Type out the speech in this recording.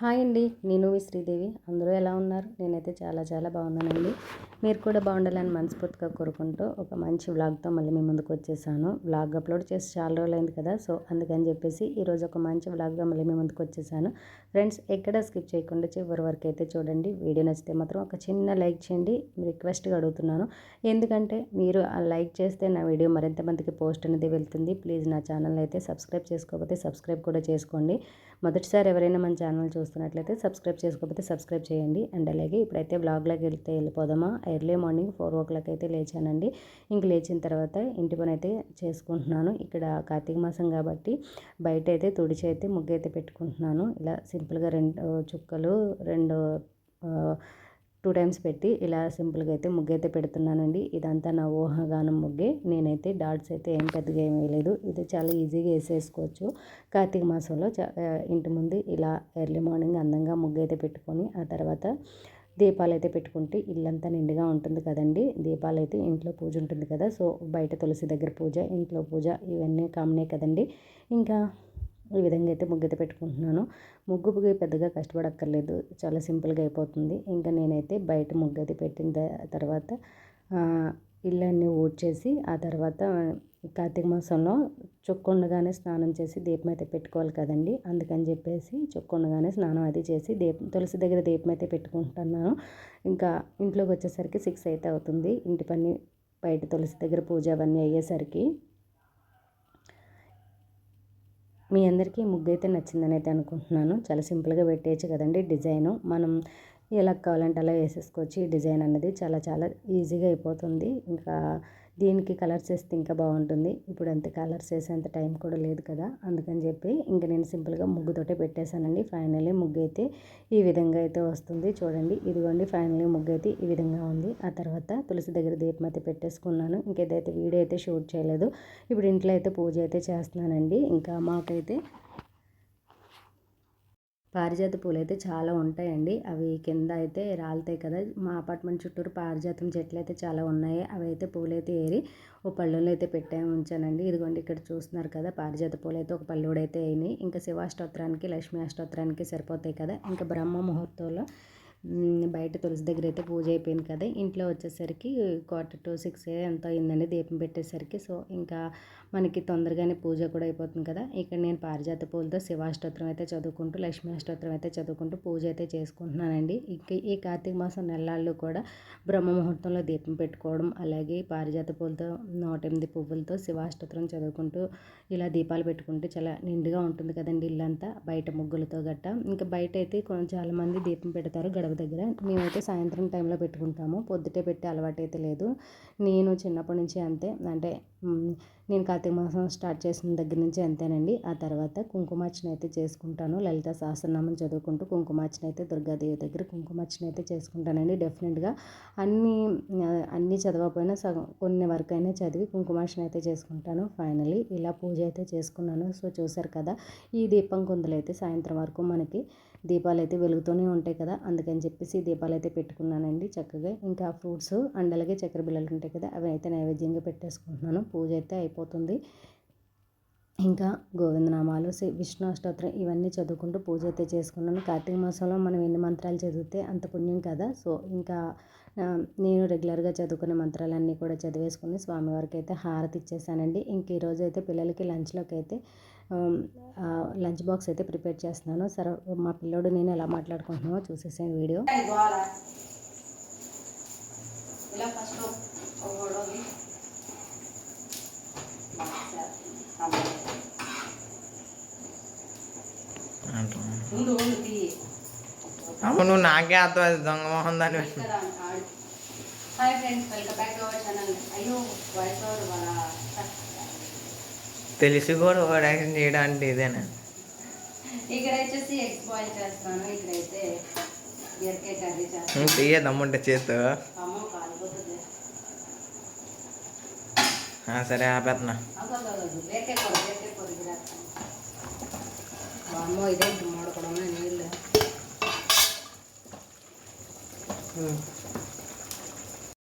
Hi అండి నేను మీ శ్రీదేవి. అందరూ ఎలా ఉన్నారు? నేనైతే చాలా చాలా బాగున్నానండి. మీరు కూడా బాగుండాలని మనస్ఫూర్తిగా కోరుకుంటూ ఒక మంచి వ్లాగ్తో మళ్ళీ మీ ముందుకు వచ్చేసాను. వ్లాగ్ అప్లోడ్ చేసి చాలా రోజులు అయింది కదా సో అందుకని చెప్పేసి ఈరోజు ఒక మంచి వ్లాగ్గా మళ్ళీ మీ ముందుకు వచ్చేసాను. ఫ్రెండ్స్ ఎక్కడ స్కిప్ చేయకుండా చివరి వరకు అయితే చూడండి. వీడియో నచ్చితే మాత్రం ఒక చిన్న లైక్ చేయండి. రిక్వెస్ట్గా అడుగుతున్నాను. ఎందుకంటే మీరు ఆ లైక్ చేస్తే నా వీడియో మరింత మందికి పోస్ట్ అనేది వెళ్తుంది. ప్లీజ్ నా ఛానల్ అయితే సబ్స్క్రైబ్ చేసుకోకపోతే సబ్స్క్రైబ్ కూడా చేసుకోండి. మొదటిసారి ఎవరైనా మన ఛానల్ చూస్తున్నట్లయితే సబ్స్క్రైబ్ చేసుకోకపోతే సబ్స్క్రైబ్ చేయండి. అండ్ అలాగే ఇప్పుడైతే బ్లాగ్లోకి వెళ్తే వెళ్ళిపోదామా? Early morning four o'clock అయితే లేచానండి. ఇంక లేచిన తర్వాత ఇంటి పని అయితే చేసుకుంటున్నాను. ఇక్కడ కార్తీక మాసం కాబట్టి బయట అయితే తుడిచి అయితే ముగ్గు అయితే పెట్టుకుంటున్నాను. ఇలా సింపుల్గా రెండు చుక్కలు రెండు టూ టైమ్స్ పెట్టి ఇలా సింపుల్గా అయితే ముగ్గు అయితే పెడుతున్నానండి. ఇదంతా నా ఊహాగానం ముగ్గే. నేనైతే డాట్స్ అయితే ఏం పెద్దగా ఏం వేయలేదు. ఇది చాలా ఈజీగా వేసేసుకోవచ్చు. కార్తీక మాసంలో ఇంటి ముందు ఇలా ఎర్లీ మార్నింగ్ అందంగా ముగ్గు అయితే పెట్టుకొని ఆ తర్వాత దీపాలు అయితే పెట్టుకుంటే ఇల్లంతా నిండుగా ఉంటుంది కదండి. దీపాలు అయితే ఇంట్లో పూజ ఉంటుంది కదా. సో బయట తులసి దగ్గర పూజ ఇంట్లో పూజ ఇవన్నీ కామనే కదండి. ఇంకా ఈ విధంగా అయితే ముగ్గు అయితే పెట్టుకుంటున్నాను. ముగ్గు పెద్దగా కష్టపడక్కర్లేదు. చాలా సింపుల్గా అయిపోతుంది. ఇంకా నేనైతే బయట ముగ్గు అయితే పెట్టిన తర్వాత ఇళ్ళన్నీ ఊడ్చేసి ఆ తర్వాత కార్తీక మాసంలో చొక్కొండగానే స్నానం చేసి దీపం అయితే పెట్టుకోవాలి కదండి. అందుకని చెప్పేసి చొక్కొండగానే స్నానం అది చేసి దీపం తులసి దగ్గర దీపం అయితే పెట్టుకుంటున్నాను. ఇంకా ఇంట్లోకి వచ్చేసరికి సిక్స్ అయితే అవుతుంది. ఇంటి పని బయట తులసి దగ్గర పూజ అవన్నీ అయ్యేసరికి. మీ అందరికీ ముగ్గు అయితే నచ్చిందని అయితే అనుకుంటున్నాను. చాలా సింపుల్గా పెట్టేయచ్చు కదండి డిజైను. మనం ఎలా కావాలంటే అలా వేసేసుకోవచ్చు. ఈ డిజైన్ అనేది చాలా చాలా ఈజీగా అయిపోతుంది. ఇంకా దీనికి కలర్స్ వేస్తే ఇంకా బాగుంటుంది. ఇప్పుడు అంత కలర్స్ వేసేంత టైం కూడా లేదు కదా. అందుకని చెప్పి ఇంకా నేను సింపుల్గా ముగ్గుతోటే పెట్టేశానండి. ఫైనల్లీ ముగ్గు అయితే ఈ విధంగా అయితే వస్తుంది. చూడండి ఇదిగోండి ఫైనల్లీ ముగ్గు అయితే ఈ విధంగా ఉంది. ఆ తర్వాత తులసి దగ్గర దీపం అయితే పెట్టేసుకున్నాను. ఇంకేదైతే వీడియో అయితే షూట్ చేయలేదు. ఇప్పుడు ఇంట్లో అయితే పూజ అయితే చేస్తున్నానండి. ఇంకా మాకైతే పారిజాత పూలు అయితే చాలా ఉంటాయండి. అవి కింద అయితే రాలుతాయి కదా. మా అపార్ట్మెంట్ చుట్టూరు పారిజాతం చెట్లు అయితే చాలా ఉన్నాయి. అవి అయితే పూలైతే ఏరి ఓ పళ్ళులో అయితే పెట్టే ఉంచానండి. ఇదిగోండి ఇక్కడ చూస్తున్నారు కదా పారిజాత పూలు అయితే ఒక పళ్ళుడైతే అయినాయి. ఇంకా శివాష్టోత్రానికి లక్ష్మీ అష్టోత్రానికి సరిపోతాయి కదా. ఇంకా బ్రహ్మ ముహూర్తంలో బయట తులసి దగ్గర అయితే పూజ అయిపోయింది కదా. ఇంట్లో వచ్చేసరికి క్వార్టర్ టు సిక్స్ ఎంత అయిందండి దీపం పెట్టేసరికి. సో ఇంకా మనకి తొందరగానే పూజ కూడా అయిపోతుంది కదా. ఇక్కడ నేను పారిజాత పూలతో శివాష్టోత్రం అయితే చదువుకుంటూ లక్ష్మీష్టోత్రం అయితే చదువుకుంటూ పూజ అయితే చేసుకుంటున్నానండి. ఇంక ఈ కార్తీక మాసం నెలల్లో కూడా బ్రహ్మ ముహూర్తంలో దీపం పెట్టుకోవడం అలాగే పారిజాత పూలతో నూట ఎనిమిది పువ్వులతో శివాష్టోత్రం చదువుకుంటూ ఇలా దీపాలు పెట్టుకుంటే చాలా నిండుగా ఉంటుంది కదండి ఇల్లంతా బయట ముగ్గులతో గట్ట. ఇంకా బయట అయితే కొంచెం చాలామంది దీపం పెడతారు గడప దగ్గర. మేమైతే సాయంత్రం టైంలో పెట్టుకుంటాము. పొద్దుటే పెట్టే అలవాటు అయితే లేదు. నేను చిన్నప్పటి నుంచి అంతే. అంటే నేను కార్తీక మాసం స్టార్ట్ చేసిన దగ్గర నుంచి అంతేనండి. ఆ తర్వాత కుంకుమార్చన అయితే చేసుకుంటాను. లలిత సహస్రనామం చదువుకుంటూ కుంకుమార్చన అయితే దుర్గాదేవి దగ్గర కుంకుమార్చన అయితే చేసుకుంటానండి డెఫినెట్గా అన్నీ అన్నీ చదవకపోయినా సగం కొన్ని వరకు అయినా చదివి కుంకుమార్చన అయితే చేసుకుంటాను ఫైనలీ ఇలా పూజ అయితే చేసుకున్నాను. సో చూసారు కదా ఈ దీపం కుందలు అయితే సాయంత్రం వరకు మనకి దీపాలు అయితే వెలుగుతూనే ఉంటాయి కదా. అందుకని అని చెప్పేసి దీపాలు అయితే పెట్టుకున్నానండి చక్కగా. ఇంకా ఫ్రూట్స్ అండ్ అలాగే చక్కెర బిల్లలు ఉంటాయి కదా అవి అయితే నైవేద్యంగా పెట్టేసుకుంటున్నాను. పూజ అయితే అయిపోతుంది. ఇంకా గోవిందనామాలు విష్ణు అష్టోత్తరం ఇవన్నీ చదువుకుంటూ పూజ అయితే చేసుకున్నాను. కార్తీక మాసంలో మనం ఎన్ని మంత్రాలు చదివితే అంత పుణ్యం కదా. సో ఇంకా నేను రెగ్యులర్గా చదువుకునే మంత్రాలన్నీ కూడా చదివేసుకుని స్వామివారికి అయితే హారతి ఇచ్చేసానండి. ఇంక ఈరోజు అయితే పిల్లలకి లంచ్లోకి అయితే లంచ్ బాక్స్ అయితే ప్రిపేర్ చేస్తున్నాను. సరే మా పిల్లోడు నేను ఎలా మాట్లాడుకుంటున్నామో చూసేసాను వీడియో. అవును నాకే అర్థం దొంగ మొహం దాని hi friends welcome back to our channel అయ్యో వాయిస్ ఓవర్ వాళ్ళ తెలిసి కూడా వాడు యాక్షన్ చేయడానికి ఇదేనా? ఇక్కడ వచ్చేసి ఎగ్స్ బాయిల్ చేస్తాను. ఇక్కడైతే బీరకాయ కర్రీ చేస్తాను. తీయ దమ్ముంటే చేతు. అమ్మో కాలిపోతుంది. సరే ఆపేస్తున్నా బీరకాయ కూర బీరకాయ కూర చేస్తాను ಅಮ್ಮ ಇದೇನು ಮಾಡ್ಕೊಡೋಣ ಏನಿಲ್ಲ ಹ್ಞೂ